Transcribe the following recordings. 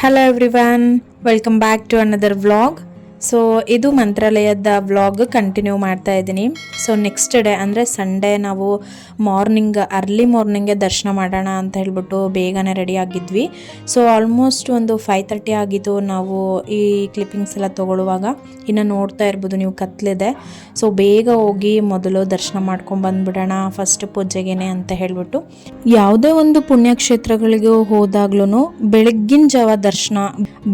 Hello everyone, welcome back to another vlog. So ಇದು ಮಂತ್ರಾಲಯದ vlog continue ಮಾಡ್ತಾ ಇದ್ದೀನಿ. ಸೊ ನೆಕ್ಸ್ಟ್ ಡೇ ಅಂದರೆ ಸಂಡೇ ನಾವು ಮಾರ್ನಿಂಗ್ ಅರ್ಲಿ ಮಾರ್ನಿಂಗೆ ದರ್ಶನ ಮಾಡೋಣ ಅಂತ ಹೇಳ್ಬಿಟ್ಟು ಬೇಗನೆ ರೆಡಿ ಆಗಿದ್ವಿ. ಸೊ ಆಲ್ಮೋಸ್ಟ್ ಒಂದು ಫೈವ್ ತರ್ಟಿ ಆಗಿತ್ತು ನಾವು ಈ ಕ್ಲಿಪ್ಪಿಂಗ್ಸ್ ಎಲ್ಲ ತೊಗೊಳ್ಳುವಾಗ ಇನ್ನು ನೋಡ್ತಾ ಇರ್ಬೋದು ನೀವು ಕತ್ಲಿದೆ. ಸೊ ಬೇಗ ಹೋಗಿ ಮೊದಲು ದರ್ಶನ ಮಾಡ್ಕೊಂಡು ಬಂದ್ಬಿಡೋಣ ಫಸ್ಟ್ ಪೂಜೆಗೇನೆ ಅಂತ ಹೇಳ್ಬಿಟ್ಟು. ಯಾವುದೇ ಒಂದು ಪುಣ್ಯಕ್ಷೇತ್ರಗಳಿಗೂ ಹೋದಾಗ್ಲೂ ಬೆಳಗ್ಗಿನ ಜಾವ ದರ್ಶನ,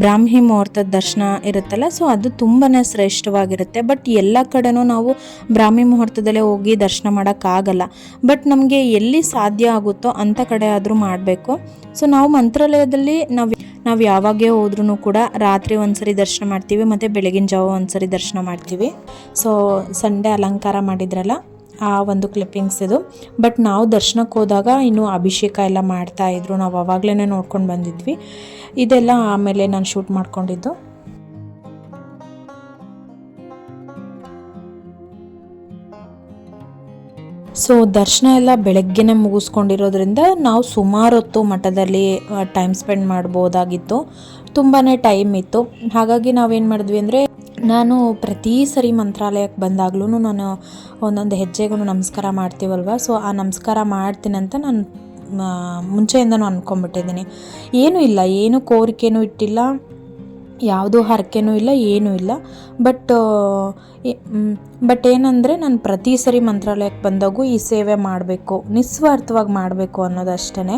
ಬ್ರಾಹ್ಮಿ ಮುಹೂರ್ತದ ದರ್ಶನ ಇರುತ್ತಲ್ಲ ಸೊ ಅದು ತುಂಬಾನೇ ಶ್ರೇಷ್ಠವಾಗಿರುತ್ತೆ. ಬಟ್ ಎಲ್ಲ ಕಡೆನೂ ನಾವು ಬ್ರಾಹ್ಮಿ ಮುಹೂರ್ತದಲ್ಲೇ ಹೋಗಿ ದರ್ಶನ ಮಾಡೋಕ್ಕಾಗಲ್ಲ ಬಟ್ ನಮಗೆ ಎಲ್ಲಿ ಸಾಧ್ಯ ಆಗುತ್ತೋ ಅಂಥ ಕಡೆ ಆದರೂ ಮಾಡಬೇಕು. ಸೊ ನಾವು ಮಂತ್ರಾಲಯದಲ್ಲಿ ನಾವು ನಾವು ಯಾವಾಗೇ ಹೋದ್ರೂ ಕೂಡ ರಾತ್ರಿ ಒಂದ್ಸರಿ ದರ್ಶನ ಮಾಡ್ತೀವಿ, ಮತ್ತು ಬೆಳಗಿನ ಜಾವ ಒಂದ್ಸರಿ ದರ್ಶನ ಮಾಡ್ತೀವಿ. ಸೊ ಸಂಡೆ ಅಲಂಕಾರ ಮಾಡಿದ್ರಲ್ಲ, ಆ ಒಂದು ಕ್ಲಿಪ್ಪಿಂಗ್ಸ್ ಇದು. ಬಟ್ ನಾವು ದರ್ಶನಕ್ಕೆ ಹೋದಾಗ ಇನ್ನೂ ಅಭಿಷೇಕ ಎಲ್ಲ ಮಾಡ್ತಾಯಿದ್ರು ನಾವು ಅವಾಗಲೇ ನೋಡ್ಕೊಂಡು ಬಂದಿದ್ವಿ. ಇದೆಲ್ಲ ಆಮೇಲೆ ನಾನು ಶೂಟ್ ಮಾಡ್ಕೊಂಡಿದ್ದು. ಸೊ ದರ್ಶನ ಎಲ್ಲ ಬೆಳಗ್ಗೆನೆ ಮುಗಿಸ್ಕೊಂಡಿರೋದ್ರಿಂದ ನಾವು ಸುಮಾರು ಹೊತ್ತು ಮಠದಲ್ಲಿ ಟೈಮ್ ಸ್ಪೆಂಡ್ ಮಾಡ್ಬೋದಾಗಿತ್ತು. ತುಂಬಾ ಟೈಮ್ ಇತ್ತು. ಹಾಗಾಗಿ ನಾವೇನು ಮಾಡಿದ್ವಿ ಅಂದರೆ, ನಾನು ಪ್ರತಿ ಸರಿ ಮಂತ್ರಾಲಯಕ್ಕೆ ಬಂದಾಗ್ಲೂ ನಾನು ಒಂದೊಂದು ಹೆಜ್ಜೆಗೂ ನಮಸ್ಕಾರ ಮಾಡ್ತೀವಲ್ವ? ಸೊ ಆ ನಮಸ್ಕಾರ ಮಾಡ್ತೀನಂತ ನಾನು ಮುಂಚೆಯಿಂದನೂ ಅಂದ್ಕೊಂಬಿಟ್ಟಿದ್ದೀನಿ ಏನೂ ಇಲ್ಲ, ಏನು ಕೋರಿಕೆನೂ ಇಟ್ಟಿಲ್ಲ. ಯಾವುದೂ ಹರಕೆನೂ ಇಲ್ಲ, ಏನೂ ಇಲ್ಲ. ಬಟ್ ಬಟ್ ಏನಂದರೆ ನಾನು ಪ್ರತಿ ಸರಿ ಮಂತ್ರಾಲಯಕ್ಕೆ ಬಂದಾಗೂ ಈ ಸೇವೆ ಮಾಡಬೇಕು, ನಿಸ್ವಾರ್ಥವಾಗಿ ಮಾಡಬೇಕು ಅನ್ನೋದಷ್ಟೇ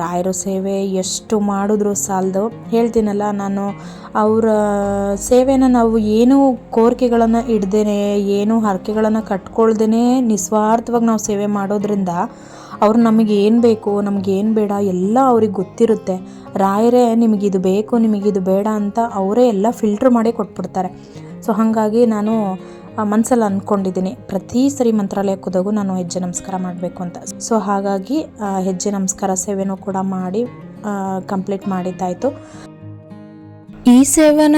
ರಾಯರ ಸೇವೆ ಎಷ್ಟು ಮಾಡಿದ್ರು ಸಾಲದು. ಹೇಳ್ತೀನಲ್ಲ, ನಾನು ಅವರ ಸೇವೆನ ನಾವು ಏನೂ ಕೋರಿಕೆಗಳನ್ನು ಇಡ್ದೇನೆ, ಏನು ಹರಕೆಗಳನ್ನು ಕಟ್ಕೊಳ್ದೇ ನಿಸ್ವಾರ್ಥವಾಗಿ ನಾವು ಸೇವೆ ಮಾಡೋದ್ರಿಂದ ಅವ್ರು ನಮಗೆ ಏನು ಬೇಕು, ನಮ್ಗೆ ಏನು ಬೇಡ, ಎಲ್ಲ ಅವ್ರಿಗೆ ಗೊತ್ತಿರುತ್ತೆ. ರಾಯರೇ ನಿಮಗಿದು ಬೇಕು ನಿಮಗಿದು ಬೇಡ ಅಂತ ಅವರೇ ಎಲ್ಲ ಫಿಲ್ಟ್ರ್ ಮಾಡಿ ಕೊಟ್ಬಿಡ್ತಾರೆ. ಸೊ ಹಾಗಾಗಿ ನಾನು ಮನಸ್ಸಲ್ಲಿ ಅಂದ್ಕೊಂಡಿದ್ದೀನಿ ಪ್ರತಿ ಸರಿ ಮಂತ್ರಾಲಯಕ್ಕೆ ಹೋದಾಗೂ ನಾನು ಹೆಜ್ಜೆ ನಮಸ್ಕಾರ ಮಾಡಬೇಕು ಅಂತ. ಸೊ ಹಾಗಾಗಿ ಹೆಜ್ಜೆ ನಮಸ್ಕಾರ ಸೇವೆನೂ ಕೂಡ ಮಾಡಿ ಕಂಪ್ಲೀಟ್ ಮಾಡಿದ್ದಾಯಿತು. ಈ ಸೇವೆನ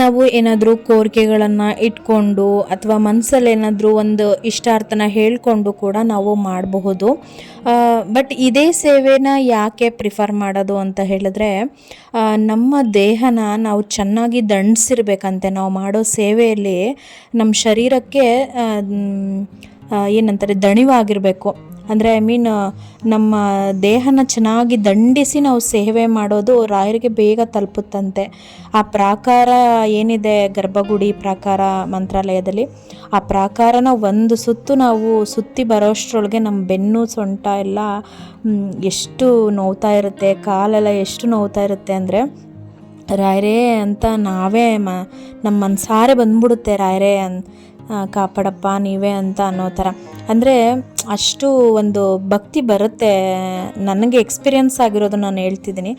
ನಾವು ಏನಾದರೂ ಕೋರಿಕೆಗಳನ್ನು ಇಟ್ಕೊಂಡು ಅಥವಾ ಮನಸ್ಸಲ್ಲಿ ಏನಾದರೂ ಒಂದು ಇಷ್ಟಾರ್ಥನ ಹೇಳಿಕೊಂಡು ಕೂಡ ನಾವು ಮಾಡಬಹುದು. ಬಟ್ ಇದೇ ಸೇವೆನ ಯಾಕೆ ಪ್ರಿಫರ್ ಮಾಡೋದು ಅಂತ ಹೇಳಿದ್ರೆ ನಮ್ಮ ದೇಹನ ನಾವು ಚೆನ್ನಾಗಿ ದಂಡಿಸಿರ್ಬೇಕಂತೆ. ನಾವು ಮಾಡೋ ಸೇವೆಯಲ್ಲಿ ನಮ್ಮ ಶರೀರಕ್ಕೆ ಏನಂತಾರೆ, ದಣಿವಾಗಿರಬೇಕು. ಅಂದರೆ ಐ ಮೀನ್ ನಮ್ಮ ದೇಹನ ಚೆನ್ನಾಗಿ ದಂಡಿಸಿ ನಾವು ಸೇವೆ ಮಾಡೋದು ರಾಯರಿಗೆ ಬೇಗ ತಲುಪುತ್ತಂತೆ. ಆ ಪ್ರಾಕಾರ ಏನಿದೆ ಗರ್ಭಗುಡಿ ಪ್ರಾಕಾರ ಮಂತ್ರಾಲಯದಲ್ಲಿ, ಆ ಪ್ರಾಕಾರನ ಒಂದು ಸುತ್ತು ನಾವು ಸುತ್ತಿ ಬರೋಷ್ಟರೊಳಗೆ ನಮ್ಮ ಬೆನ್ನು, ಸೊಂಟ ಎಲ್ಲ ಎಷ್ಟು ನೋವ್ತಾ ಇರುತ್ತೆ, ಕಾಲೆಲ್ಲ ಎಷ್ಟು ನೋವ್ತಾ ಇರುತ್ತೆ ಅಂದರೆ, ರಾಯರೇ ಅಂತ ನಾವೇ ಮ, ನಮ್ಮ ಮನ್ಸಾರೆ ಬಂದ್ಬಿಡುತ್ತೆ ರಾಯರೇ ಅನ್ ಕಾಪಾಡಪ್ಪ ನೀವೇ ಅಂತ ಅನ್ನೋ ಥರ. ಅಂದರೆ ಅಷ್ಟು ಒಂದು ಭಕ್ತಿ ಬರುತ್ತೆ. ನನಗೆ ಎಕ್ಸ್ಪೀರಿಯನ್ಸ್ ಆಗಿರೋದು ನಾನು ಹೇಳ್ತಿದ್ದೀನಿ.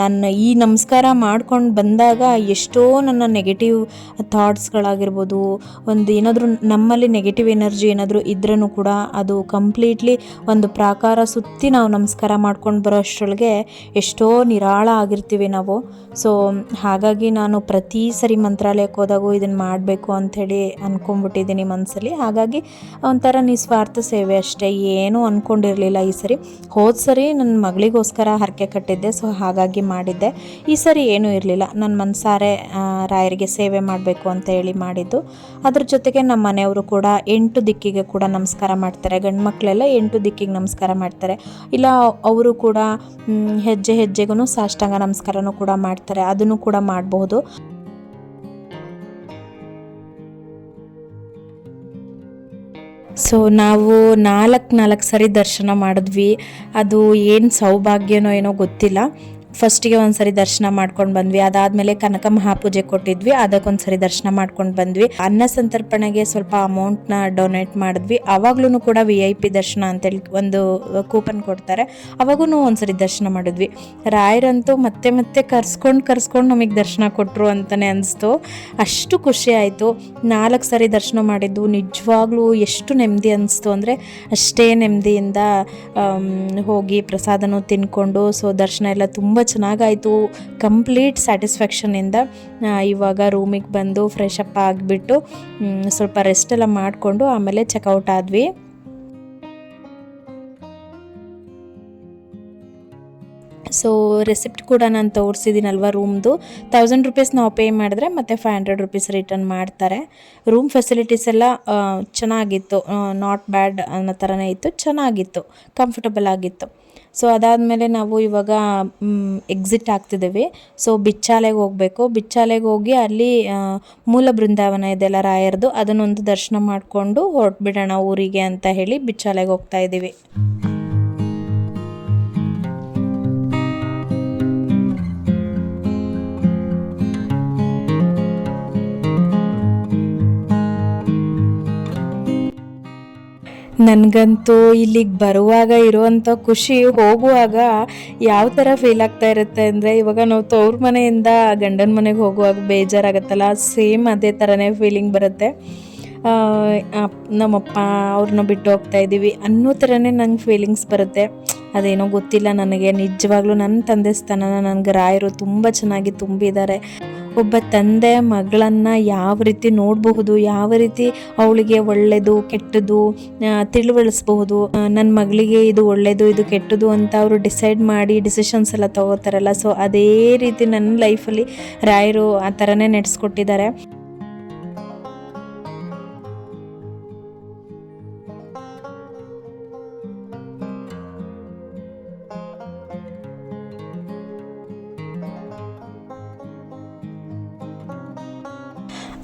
ನಾನು ಈ ನಮಸ್ಕಾರ ಮಾಡ್ಕೊಂಡು ಬಂದಾಗ ಎಷ್ಟೋ ನನ್ನ ನೆಗೆಟಿವ್ ಥಾಟ್ಸ್ಗಳಾಗಿರ್ಬೋದು ಒಂದು ಏನಾದರೂ ನಮ್ಮಲ್ಲಿ ನೆಗೆಟಿವ್ ಎನರ್ಜಿ ಏನಾದರೂ ಇದ್ರೂ ಕೂಡ ಅದು ಕಂಪ್ಲೀಟ್ಲಿ ಒಂದು ಪ್ರಾಕಾರ ಸುತ್ತಿ ನಾವು ನಮಸ್ಕಾರ ಮಾಡ್ಕೊಂಡು ಬರೋ ಅಷ್ಟರೊಳಗೆ ಎಷ್ಟೋ ನಿರಾಳ ಆಗಿರ್ತೀವಿ ನಾವು. ಸೊ ಹಾಗಾಗಿ ನಾನು ಪ್ರತಿ ಸರಿ ಮಂತ್ರಾಲಯಕ್ಕೆ ಹೋದಾಗೂ ಇದನ್ನು ಮಾಡಬೇಕು ಅಂಥೇಳಿ ಅಂದ್ಕೊಂಡ್ಬಿಟ್ಟಿದ್ದೀನಿ ಮನಸ್ಸಲ್ಲಿ ಹಾಗಾಗಿ ಒಂಥರ ನಿಸ್ವಾರ್ಥ ಸೇವೆ. ಅಷ್ಟೇ, ಏನೂ ಅಂದ್ಕೊಂಡಿರಲಿಲ್ಲ ಈ ಸರಿ. ಹೋದ ಸರಿ ನನ್ನ ಮಗಳಿಗೋಸ್ಕರ ಹರಕೆ ಕಟ್ಟಿದ್ದೆ, ಸೊ ಹಾಗಾಗಿ ಮಾಡಿದ್ದೆ. ಈ ಸರಿ ಏನೂ ಇರಲಿಲ್ಲ. ನನ್ನ ಮನಸಾರೆ ರಾಯರಿಗೆ ಸೇವೆ ಮಾಡಬೇಕು ಅಂತ ಹೇಳಿ ಮಾಡಿದ್ದು. ಅದ್ರ ಜೊತೆಗೆ ನಮ್ಮ ಮನೆಯವರು ಕೂಡ ಎಂಟು ದಿಕ್ಕಿಗೆ ಕೂಡ ನಮಸ್ಕಾರ ಮಾಡ್ತಾರೆ. ಗಂಡು ಮಕ್ಕಳೆಲ್ಲ ಎಂಟು ದಿಕ್ಕಿಗೆ ನಮಸ್ಕಾರ ಮಾಡ್ತಾರೆ. ಇಲ್ಲ, ಅವರು ಕೂಡ ಹೆಜ್ಜೆ ಹೆಜ್ಜೆಗೂ ಸಾಷ್ಟಾಂಗ ನಮಸ್ಕಾರನೂ ಕೂಡ ಮಾಡ್ತಾರೆ. ಅದನ್ನು ಕೂಡ ಮಾಡಬಹುದು ಸೊ ನಾವು ನಾಲ್ಕು ನಾಲ್ಕು ಸರಿ ದರ್ಶನ ಮಾಡಿದ್ವಿ. ಅದು ಏನು ಸೌಭಾಗ್ಯನೋ ಏನೋ ಗೊತ್ತಿಲ್ಲ. ಫಸ್ಟಿಗೆ ಒಂದು ಸರಿ ದರ್ಶನ ಮಾಡ್ಕೊಂಡು ಬಂದ್ವಿ. ಅದಾದಮೇಲೆ ಕನಕ ಮಹಾಪೂಜೆ ಕೊಟ್ಟಿದ್ವಿ. ಅದಕ್ಕೊಂದ್ಸರಿ ದರ್ಶನ ಮಾಡ್ಕೊಂಡು ಬಂದ್ವಿ. ಅನ್ನ ಸಂತರ್ಪಣೆಗೆ ಸ್ವಲ್ಪ ಅಮೌಂಟ್ನ ಡೊನೇಟ್ ಮಾಡಿದ್ವಿ. ಅವಾಗ್ಲೂ ಕೂಡ ವಿ ಐ ಪಿ ದರ್ಶನ ಅಂತೇಳಿ ಒಂದು ಕೂಪನ್ ಕೊಡ್ತಾರೆ. ಅವಾಗೂ ಒಂದ್ಸರಿ ದರ್ಶನ ಮಾಡಿದ್ವಿ. ರಾಯರಂತೂ ಮತ್ತೆ ಮತ್ತೆ ಕರ್ಸ್ಕೊಂಡು ಕರ್ಸ್ಕೊಂಡು ನಮಗೆ ದರ್ಶನ ಕೊಟ್ಟರು ಅಂತಲೇ ಅನಿಸ್ತು. ಅಷ್ಟು ಖುಷಿ ಆಯಿತು. ನಾಲ್ಕು ಸರಿ ದರ್ಶನ ಮಾಡಿದ್ದು. ನಿಜವಾಗ್ಲೂ ಎಷ್ಟು ನೆಮ್ಮದಿ ಅನಿಸ್ತು ಅಂದರೆ ಅಷ್ಟೇ ನೆಮ್ಮದಿಯಿಂದ ಹೋಗಿ ಪ್ರಸಾದನೂ ತಿನ್ಕೊಂಡು ಸೊ ದರ್ಶನ ಎಲ್ಲ ತುಂಬ ಚೆನ್ನಾಗಾಯಿತು. ಕಂಪ್ಲೀಟ್ ಸ್ಯಾಟಿಸ್ಫ್ಯಾಕ್ಷನಿಂದ ಇವಾಗ ರೂಮಿಗೆ ಬಂದು ಫ್ರೆಶ್ ಅಪ್ ಆಗಿಬಿಟ್ಟು ಸ್ವಲ್ಪ ರೆಸ್ಟ್ ಎಲ್ಲ ಮಾಡಿಕೊಂಡು ಆಮೇಲೆ ಚೆಕ್ಔಟ್ ಆದ್ವಿ. ಸೊ ರೆಸಿಪ್ಟ್ ಕೂಡ ನಾನು ತೋರಿಸಿದ್ದೀನಲ್ವ ರೂಮ್ದು ತೌಸಂಡ್ ರುಪೀಸ್ ನಾವು ಪೇ ಮಾಡಿದ್ರೆ ಮತ್ತು ಫೈವ್ ಹಂಡ್ರೆಡ್ ರುಪೀಸ್ ರಿಟರ್ನ್ ಮಾಡ್ತಾರೆ. ರೂಮ್ ಫೆಸಿಲಿಟೀಸ್ ಎಲ್ಲ ಚೆನ್ನಾಗಿತ್ತು. ನಾಟ್ ಬ್ಯಾಡ್ ಅನ್ನೋ ಥರನೇ ಇತ್ತು. ಚೆನ್ನಾಗಿತ್ತು. ಕಂಫರ್ಟಬಲ್ ಆಗಿತ್ತು. ಸೊ ಅದಾದಮೇಲೆ ನಾವು ಇವಾಗ ಎಕ್ಸಿಟ್ ಆಗ್ತಿದ್ದೀವಿ. ಸೊ ಬಿಚ್ಚಾಲೆಗೆ ಹೋಗಬೇಕು. ಬಿಚ್ಚಾಲೆಗೆ ಹೋಗಿ ಅಲ್ಲಿ ಮೂಲ ಬೃಂದಾವನ ಇದೆಲ್ಲ ರಾಯರ್ದು, ಅದನ್ನೊಂದು ದರ್ಶನ ಮಾಡಿಕೊಂಡು ಹೊರಟ್ಬಿಡೋಣ ಊರಿಗೆ ಅಂತ ಹೇಳಿ ಬಿಚ್ಚಾಲೆಗೆ ಹೋಗ್ತಾ ಇದ್ದೀವಿ. ನನಗಂತೂ ಇಲ್ಲಿಗೆ ಬರುವಾಗ ಇರುವಂಥ ಖುಷಿ ಹೋಗುವಾಗ ಯಾವ ಥರ ಫೀಲ್ ಆಗ್ತಾ ಇರುತ್ತೆ ಅಂದರೆ ಇವಾಗ ನಾವು ತವ್ರ ಮನೆಯಿಂದ ಗಂಡನ ಮನೆಗೆ ಹೋಗುವಾಗ ಬೇಜಾರಾಗತ್ತಲ್ಲ ಸೇಮ್ ಅದೇ ಥರನೇ ಫೀಲಿಂಗ್ ಬರುತ್ತೆ. ನಮ್ಮಪ್ಪ ಅವ್ರನ್ನ ಬಿಟ್ಟು ಹೋಗ್ತಾ ಇದ್ದೀವಿ ಅನ್ನೋ ಥರನೇ ನಂಗೆ ಫೀಲಿಂಗ್ಸ್ ಬರುತ್ತೆ. ಅದೇನೋ ಗೊತ್ತಿಲ್ಲ ನನಗೆ, ನಿಜವಾಗ್ಲೂ ನನ್ನ ತಂದೆ ಸ್ಥಾನನ ನನಗೆ ರಾಯರು ತುಂಬ ಚೆನ್ನಾಗಿ ತುಂಬಿದ್ದಾರೆ. ಒಬ್ಬ ತಂದೆ ಮಗಳನ್ನ ಯಾವ ರೀತಿ ನೋಡಬಹುದು, ಯಾವ ರೀತಿ ಅವಳಿಗೆ ಒಳ್ಳೆಯದು ಕೆಟ್ಟದು ತಿಳುವಳಿಸಬಹುದು ನನ್ನ ಮಗಳಿಗೆ ಇದು ಒಳ್ಳೆಯದು ಇದು ಕೆಟ್ಟದು ಅಂತ ಅವರು ಡಿಸೈಡ್ ಮಾಡಿ ಡಿಸಿಷನ್ಸ್ ಎಲ್ಲ ತಗೋತಾರಲ್ಲ. ಸೊ ಅದೇ ರೀತಿ ನನ್ನ ಲೈಫಲ್ಲಿ ರಾಯರು ಆ ಥರನೇ ನಡೆಸ್ಕೊಟ್ಟಿದ್ದಾರೆ.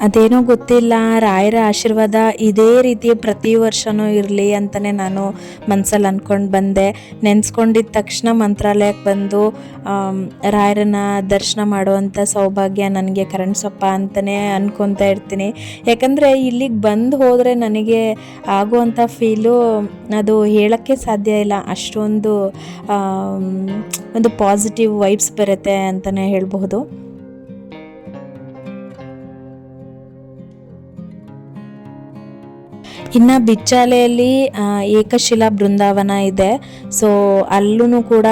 ಅದೇನೋ ಗೊತ್ತಿಲ್ಲ, ರಾಯರ ಆಶೀರ್ವಾದ ಇದೇ ರೀತಿ ಪ್ರತಿ ವರ್ಷವೂ ಇರಲಿ ಅಂತಲೇ ನಾನು ಮನಸ್ಸಲ್ಲಿ ಅಂದ್ಕೊಂಡು ಬಂದೆ. ನೆನೆಸ್ಕೊಂಡಿದ್ದ ತಕ್ಷಣ ಮಂತ್ರಾಲಯಕ್ಕೆ ಬಂದು ರಾಯರನ್ನ ದರ್ಶನ ಮಾಡುವಂಥ ಸೌಭಾಗ್ಯ ನನಗೆ ಕರಣಸಪ್ಪ ಅಂತಲೇ ಅಂದ್ಕೊತಾ ಇರ್ತೀನಿ. ಯಾಕಂದರೆ ಇಲ್ಲಿಗೆ ಬಂದು ಹೋದರೆ ನನಗೆ ಆಗುವಂಥ ಫೀಲು ಅದು ಹೇಳೋಕ್ಕೆ ಸಾಧ್ಯ ಇಲ್ಲ. ಅಷ್ಟೊಂದು ಒಂದು ಪಾಸಿಟಿವ್ ವೈಬ್ಸ್ ಬರುತ್ತೆ ಅಂತಲೇ ಹೇಳಬಹುದು. ಇನ್ನು ಬಿಚ್ಚಾಲೆಯಲ್ಲಿ ಏಕಶಿಲಾ ಬೃಂದಾವನ ಇದೆ. ಸೊ ಅಲ್ಲೂ ಕೂಡ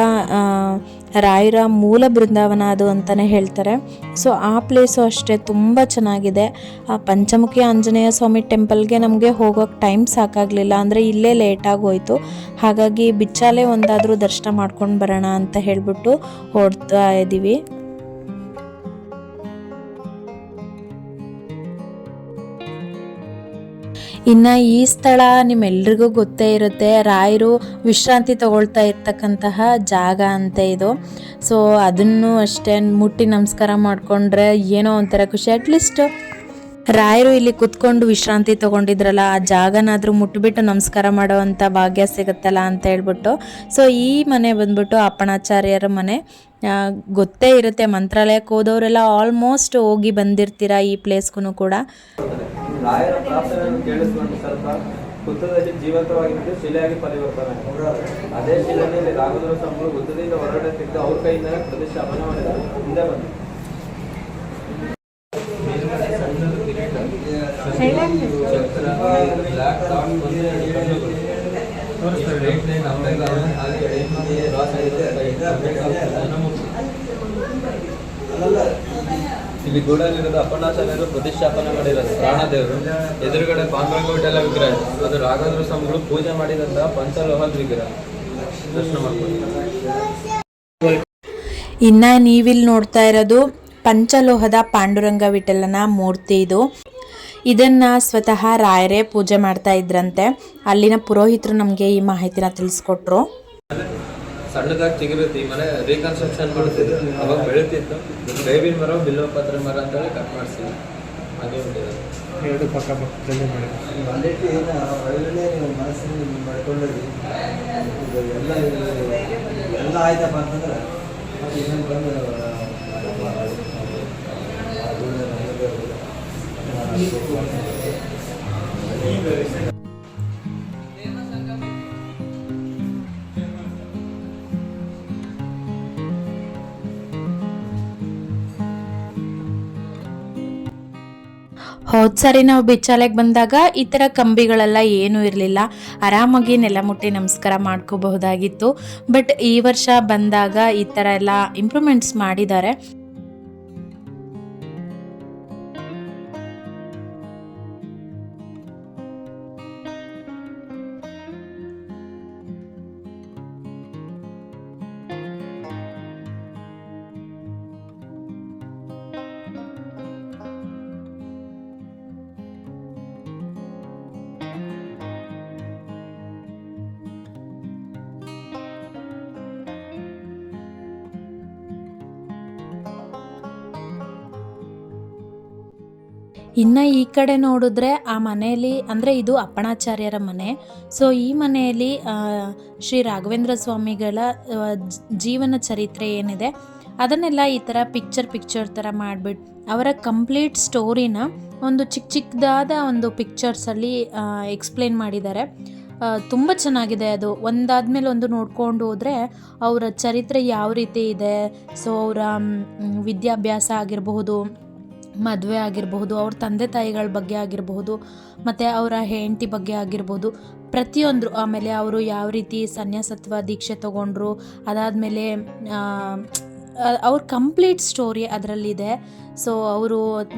ರಾಯರ ಮೂಲ ಬೃಂದಾವನ ಅದು ಅಂತಲೇ ಹೇಳ್ತಾರೆ. ಸೊ ಆ ಪ್ಲೇಸು ಅಷ್ಟೇ ತುಂಬ ಚೆನ್ನಾಗಿದೆ. ಆ ಪಂಚಮುಖಿ ಆಂಜನೇಯ ಸ್ವಾಮಿ ಟೆಂಪಲ್ಗೆ ನಮಗೆ ಹೋಗೋಕ್ಕೆ ಟೈಮ್ ಸಾಕಾಗಲಿಲ್ಲ. ಅಂದರೆ ಇಲ್ಲೇ ಲೇಟಾಗಿ ಹೋಯಿತು. ಹಾಗಾಗಿ ಬಿಚ್ಚಾಲೆ ಒಂದಾದರೂ ದರ್ಶನ ಮಾಡ್ಕೊಂಡು ಬರೋಣ ಅಂತ ಹೇಳಿಬಿಟ್ಟು ಹೊಡ್ತಾ ಇದ್ದೀವಿ ಇನ್ನು ಈ ಸ್ಥಳ ನಿಮ್ಮೆಲ್ರಿಗೂ ಗೊತ್ತೇ ಇರುತ್ತೆ. ರಾಯರು ವಿಶ್ರಾಂತಿ ತಗೊಳ್ತಾ ಇರ್ತಕ್ಕಂತಹ ಜಾಗ ಅಂತ ಇದು. ಸೊ ಅದನ್ನು ಅಷ್ಟೇ ಮುಟ್ಟಿ ನಮಸ್ಕಾರ ಮಾಡಿಕೊಂಡ್ರೆ ಏನೋ ಒಂಥರ ಖುಷಿ. ಅಟ್ಲೀಸ್ಟ್ ರಾಯರು ಇಲ್ಲಿ ಕುತ್ಕೊಂಡು ವಿಶ್ರಾಂತಿ ತಗೊಂಡಿದ್ರಲ್ಲ, ಆ ಜಾಗನಾದರೂ ಮುಟ್ಬಿಟ್ಟು ನಮಸ್ಕಾರ ಮಾಡೋವಂಥ ಭಾಗ್ಯ ಸಿಗುತ್ತಲ್ಲ ಅಂತ ಹೇಳ್ಬಿಟ್ಟು. ಸೊ ಈ ಮನೆ ಬಂದ್ಬಿಟ್ಟು ಅಪ್ಪಣಾಚಾರ್ಯರ ಮನೆ. ಗೊತ್ತೇ ಇರುತ್ತೆ. ಮಂತ್ರಾಲಯಕ್ಕೆ ಹೋದವರೆಲ್ಲ ಆಲ್ಮೋಸ್ಟ್ ಹೋಗಿ ಬಂದಿರ್ತೀರ ಈ ಪ್ಲೇಸ್ಗೂ ಕೂಡ? ಹುತ್ತದಲ್ಲಿ ಜೀವಂತವಾಗಿದ್ದು ಶಿಲೆಯಾಗಿ ಪರಿವರ್ತನೆ. ಅದೇ ಶಿಲೆಯಲ್ಲಿ ರಾಘವೇಂದ್ರ ಸ್ವಾಮಿಗಳು ಹುತ್ತದಿಂದ ಹೊರಗಡೆ ತೆಗೆದು ಅವ್ರ ಕೈಯಿಂದಲೇ ಪ್ರತಿಷ್ಠಾಪನೆ ಮಾಡಿದ್ದಾರೆ. ಹಿಂದೆ ಬಂದು ಚಕ್ರ, ಇಲ್ಲಿ ಗೂಡಲ್ಲಿರೋದು ಅಪ್ಪಣ್ಣಾಚಾರ್ಯರು ಪ್ರತಿಷ್ಠಾಪನೆ ಮಾಡಿರೋದು ಪ್ರಾಣದೇವರು. ಎದುರುಗಡೆ ವಿಠಲ ವಿಗ್ರಹ. ಅದು ರಾಘವೇಂದ್ರ ಸ್ವಾಮಿಗಳು ಪೂಜೆ ಮಾಡಿದಂತಹ ಪಂಚಲೋಹದ ವಿಗ್ರಹ. ದರ್ಶನ ಇನ್ನು ನೀವಿಲ್ಲಿ ನೋಡ್ತಾ ಇರೋದು ಪಂಚಲೋಹದ ಪಾಂಡುರಂಗ ವಿಠಲನ ಮೂರ್ತಿ ಇದು. ಇದನ್ನ ಸ್ವತಃ ರಾಯರೇ ಪೂಜೆ ಮಾಡ್ತಾ ಇದ್ರಂತೆ. ಅಲ್ಲಿನ ಪುರೋಹಿತರು ನಮಗೆ ಈ ಮಾಹಿತಿನ ತಿಳಿಸ್ಕೊಟ್ರು. ಸಣ್ಣದಾಗಿ ಚಿಗುರುತ್ತೆ ಈ ಮನೆ ರೀಕನ್ಸ್ಟ್ರಕ್ಷನ್ ಮಾಡ್ತಿದ್ರು ಅವಾಗ ಬೆಳೀತಿತ್ತು ಬೇವಿನ ಮರ ಬಿಲ್ಲೋಪತ್ರ ಮರ ಅಂತೇಳಿ ಕಟ್ ಮಾಡಿಸಿದ್ವಿ ಅದೇ ಒಂದು ಎರಡು ಪಕ್ಕ ಪಕ್ಕದಲ್ಲೇ ಮಾಡಿ ಒಳ್ಳೆ ನೀವು ಮನಸ್ಸಿನಲ್ಲಿ ಮಾಡ್ಕೊಂಡ್ರಿ ಇದು ಎಲ್ಲ ಎಲ್ಲ ಆಯ್ತಪ್ಪ ಅಂತಂದ್ರೆ ಮತ್ತೆ ಇನ್ನೊಂದು ಬಂದು ಹೋದ್ ಸಾರಿ ನಾವು ಬಿಚ್ಚಾಲೆಗೆ ಬಂದಾಗ ಈ ಥರ ಕಂಬಿಗಳೆಲ್ಲ ಏನೂ ಇರಲಿಲ್ಲ. ಆರಾಮಾಗಿ ನೆಲ ಮುಟ್ಟಿ ನಮಸ್ಕಾರ ಮಾಡ್ಕೋಬಹುದಾಗಿತ್ತು. ಬಟ್ ಈ ವರ್ಷ ಬಂದಾಗ ಈ ಥರ ಎಲ್ಲ ಇಂಪ್ರೂವ್ಮೆಂಟ್ಸ್ ಮಾಡಿದ್ದಾರೆ. ಇನ್ನು ಈ ಕಡೆ ನೋಡಿದ್ರೆ ಆ ಮನೆಯಲ್ಲಿ ಅಂದರೆ ಇದು ಅಪ್ಪಣಾಚಾರ್ಯರ ಮನೆ. ಸೊ ಈ ಮನೆಯಲ್ಲಿ ಶ್ರೀ ರಾಘವೇಂದ್ರ ಸ್ವಾಮಿಗಳ ಜೀವನ ಚರಿತ್ರೆ ಏನಿದೆ, ಅದನ್ನೆಲ್ಲ ಈ ಥರ ಪಿಕ್ಚರ್ ಪಿಕ್ಚರ್ ಥರ ಮಾಡಿಬಿಟ್ಟು ಅವರ ಕಂಪ್ಲೀಟ್ ಸ್ಟೋರಿನ ಒಂದು ಚಿಕ್ಕ ಚಿಕ್ಕದಾದ ಒಂದು ಪಿಕ್ಚರ್ಸಲ್ಲಿ ಎಕ್ಸ್ಪ್ಲೇನ್ ಮಾಡಿದ್ದಾರೆ. ತುಂಬ ಚೆನ್ನಾಗಿದೆ ಅದು. ಒಂದಾದ್ಮೇಲೆ ಒಂದು ನೋಡ್ಕೊಂಡು ಹೋದರೆ ಅವರ ಚರಿತ್ರೆ ಯಾವ ರೀತಿ ಇದೆ. ಸೊ ಅವರ ವಿದ್ಯಾಭ್ಯಾಸ ಆಗಿರಬಹುದು ಮದುವೆ ಆಗಿರಬಹುದು, ಅವ್ರ ತಂದೆ ತಾಯಿಗಳ ಬಗ್ಗೆ ಆಗಿರಬಹುದು, ಮತ್ತು ಅವರ ಹೆಂಡತಿ ಬಗ್ಗೆ ಆಗಿರ್ಬೋದು ಪ್ರತಿಯೊಂದು ಆಮೇಲೆ ಅವರು ಯಾವ ರೀತಿ ಸನ್ಯಾಸತ್ವ ದೀಕ್ಷೆ ತಗೊಂಡ್ರು, ಅದಾದಮೇಲೆ ಅವ್ರ ಕಂಪ್ಲೀಟ್ ಸ್ಟೋರಿ ಅದರಲ್ಲಿದೆ. ಸೊ, ಅವರು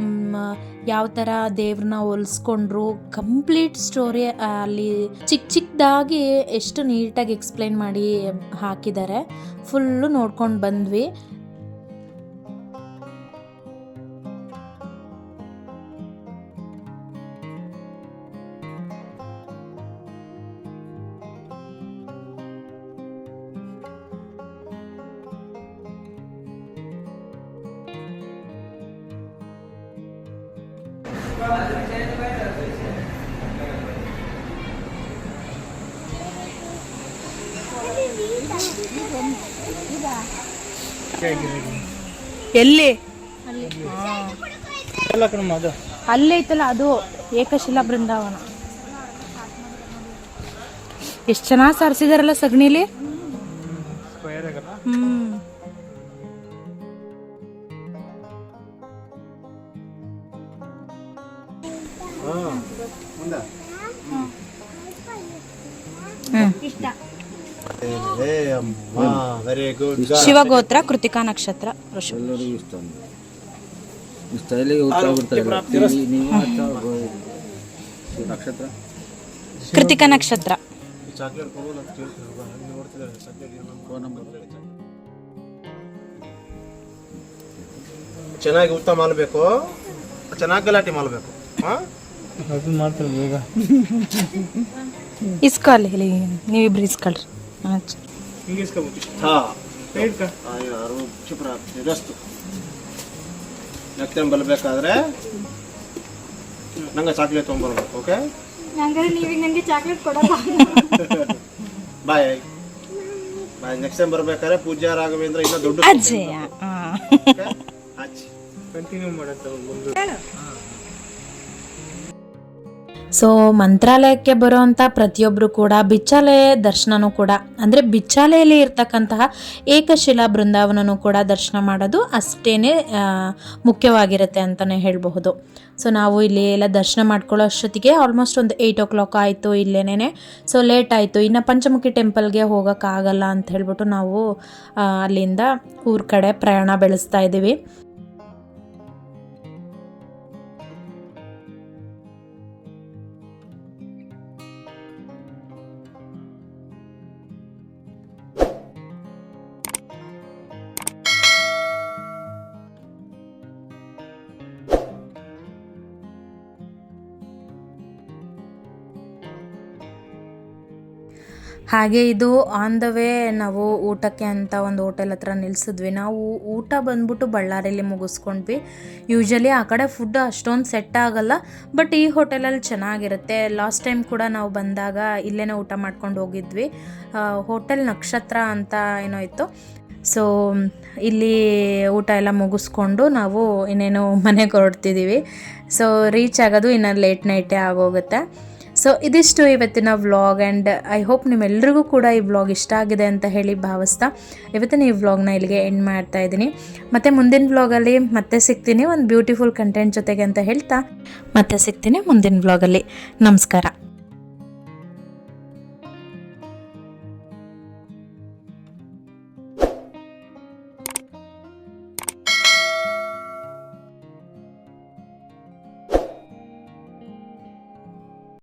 ಯಾವ ಥರ ದೇವ್ರನ್ನ ಹೊಲಿಸ್ಕೊಂಡ್ರು, ಕಂಪ್ಲೀಟ್ ಸ್ಟೋರಿ ಅಲ್ಲಿ ಚಿಕ್ಕ ಚಿಕ್ಕದಾಗಿ ಎಷ್ಟು ನೀಟಾಗಿ ಎಕ್ಸ್ಪ್ಲೈನ್ ಮಾಡಿ ಹಾಕಿದ್ದಾರೆ. ಫುಲ್ಲು ನೋಡ್ಕೊಂಡು ಬಂದ್ವಿ. ಎಲ್ಲಿ? ಅಲ್ಲೇ ಐತಲ್ಲ ಅದು ಏಕಶಿಲಾ ಬೃಂದಾವನ. ಎಷ್ಟು ಚೆನ್ನಾಗಿ ಸಾರಿಸಿದಾರಲ್ಲ ಸಗಣಿಲಿ? ಸ್ಕ್ವೇರ್ ಆಗಲ್ಲ ಹ್ಮ್. ಇಷ್ಟ. ಶಿವಗೋತ್ರ ಕೃತಿಕಾ ನಕ್ಷತ್ರ. ಎಲ್ಲರಿಗೂ ಇಷ್ಟ ಬಿಡ್ತಾರೆ ನೀವು ನಕ್ಷತ್ರ ಕೃತಿಕಾ ನಕ್ಷತ್ರ. ಫೋನ್ ನಂಬರ್ ಚೆನ್ನಾಗಿ ಊಟ ಮಾಡಬೇಕು. ಚೆನ್ನಾಗಿ ಗಲಾಟೆ ಮಾಡಬೇಕು. ಹಾಂ? ಇಸ್ಕೊಳ್ಳಿ ಇಲ್ಲಿ ನೀವಿಬ್ರು ಇಸ್ಕೊಳ್ರಿ. ಯಾರು? ಚುಪ್ರ ಜಸ್ತು ನೆಕ್ಸ್ಟ್ ಟೈಮ್ ಬರಬೇಕಾದ್ರೆ ನಂಗೆ ಚಾಕ್ಲೇಟ್ ತೊಗೊಂಬರ್ಬೇಕು ಓಕೆ ನನಗೆ ಚಾಕ್ಲೇಟ್ ಕೊಡಲ್ಲ ಬಾಯ್ ಬಾಯ್ ನೆಕ್ಸ್ಟ್ ಟೈಮ್ ಬರ್ಬೇಕಾದ್ರೆ ಪೂಜಾ ರಾಘವೇಂದ್ರ ಇನ್ನೂ ದೊಡ್ಡ ಅಜ್ಜಯ್ಯ. ಕಂಟಿನ್ಯೂ ಮಾಡತ್ತೆ ಒಂದು. ಸೊ ಮಂತ್ರಾಲಯಕ್ಕೆ ಬರುವಂಥ ಪ್ರತಿಯೊಬ್ಬರು ಕೂಡ ಬಿಚ್ಚಾಲಯ ದರ್ಶನನೂ ಕೂಡ, ಅಂದರೆ ಬಿಚ್ಚಾಲೆಯಲ್ಲಿ ಇರ್ತಕ್ಕಂತಹ ಏಕಶಿಲಾ ಬೃಂದಾವನನೂ ಕೂಡ ದರ್ಶನ ಮಾಡೋದು ಅಷ್ಟೇ ಮುಖ್ಯವಾಗಿರುತ್ತೆ ಅಂತಲೇ ಹೇಳಬಹುದು. ಸೊ ನಾವು ಇಲ್ಲಿ ಎಲ್ಲ ದರ್ಶನ ಮಾಡ್ಕೊಳ್ಳೋ ಅಷ್ಟೊತ್ತಿಗೆ ಆಲ್ಮೋಸ್ಟ್ ಒಂದು ಏಯ್ಟ್ ಓ ಕ್ಲಾಕ್ ಆಯಿತು ಇಲ್ಲೇನೇ ಸೊ ಲೇಟ್ ಆಯಿತು. ಇನ್ನು ಪಂಚಮುಖಿ ಟೆಂಪಲ್ಗೆ ಹೋಗೋಕ್ಕಾಗಲ್ಲ ಅಂತ ಹೇಳ್ಬಿಟ್ಟು ನಾವು ಅಲ್ಲಿಂದ ಊರ ಕಡೆ ಪ್ರಯಾಣ ಬೆಳೆಸ್ತಾ ಇದ್ದೀವಿ. ಹಾಗೆ ಇದು ಆನ್ ದ ವೇ ನಾವು ಊಟಕ್ಕೆ ಅಂತ ಒಂದು ಹೋಟೆಲ್ ಹತ್ರ ನಿಲ್ಸಿದ್ವಿ. ನಾವು ಊಟ ಬಂದ್ಬಿಟ್ಟು ಬಳ್ಳಾರಿಯಲ್ಲಿ ಮುಗಿಸ್ಕೊಂಡ್ವಿ. ಯೂಶಲಿ ಆ ಕಡೆ ಫುಡ್ ಅಷ್ಟೊಂದು ಸೆಟ್ ಆಗಲ್ಲ ಬಟ್ ಈ ಹೋಟೆಲಲ್ಲಿ ಚೆನ್ನಾಗಿರುತ್ತೆ. ಲಾಸ್ಟ್ ಟೈಮ್ ಕೂಡ ನಾವು ಬಂದಾಗ ಇಲ್ಲೇ ಊಟ ಮಾಡ್ಕೊಂಡು ಹೋಗಿದ್ವಿ. ಹೋಟೆಲ್ ನಕ್ಷತ್ರ ಅಂತ ಏನೋ ಇತ್ತು. ಸೊ ಇಲ್ಲಿ ಊಟ ಎಲ್ಲ ಮುಗಿಸ್ಕೊಂಡು ನಾವು ಇನ್ನೇನು ಮನೆಗೆ ಹೊರಡ್ತಿದ್ದೀವಿ ಸೊ ರೀಚ್ ಆಗೋದು ಇನ್ನು ಲೇಟ್ ನೈಟೇ ಆಗೋಗುತ್ತೆ. ಸೊ ಇದಿಷ್ಟು ಇವತ್ತಿನ ವ್ಲಾಗ್ ಆ್ಯಂಡ್ ಐ ಹೋಪ್ ನಿಮ್ಮೆಲ್ಲರಿಗೂ ಕೂಡ ಈ ವ್ಲಾಗ್ ಇಷ್ಟ ಆಗಿದೆ ಅಂತ ಹೇಳಿ ಭಾವಿಸ್ತಾ. ಇವತ್ತಿನ ಈ ವ್ಲಾಗ್ನ ಇಲ್ಲಿಗೆ ಎಂಡ್ ಮಾಡ್ತಾ ಇದ್ದೀನಿ. ಮತ್ತು ಮುಂದಿನ ವ್ಲಾಗಲ್ಲಿ ಮತ್ತೆ ಸಿಗ್ತೀನಿ. ಒಂದು ಬ್ಯೂಟಿಫುಲ್ ಕಂಟೆಂಟ್ ಜೊತೆಗೆ ಅಂತ ಹೇಳ್ತಾ. ಮತ್ತೆ ಸಿಗ್ತೀನಿ ಮುಂದಿನ ವ್ಲಾಗಲ್ಲಿ. ನಮಸ್ಕಾರ.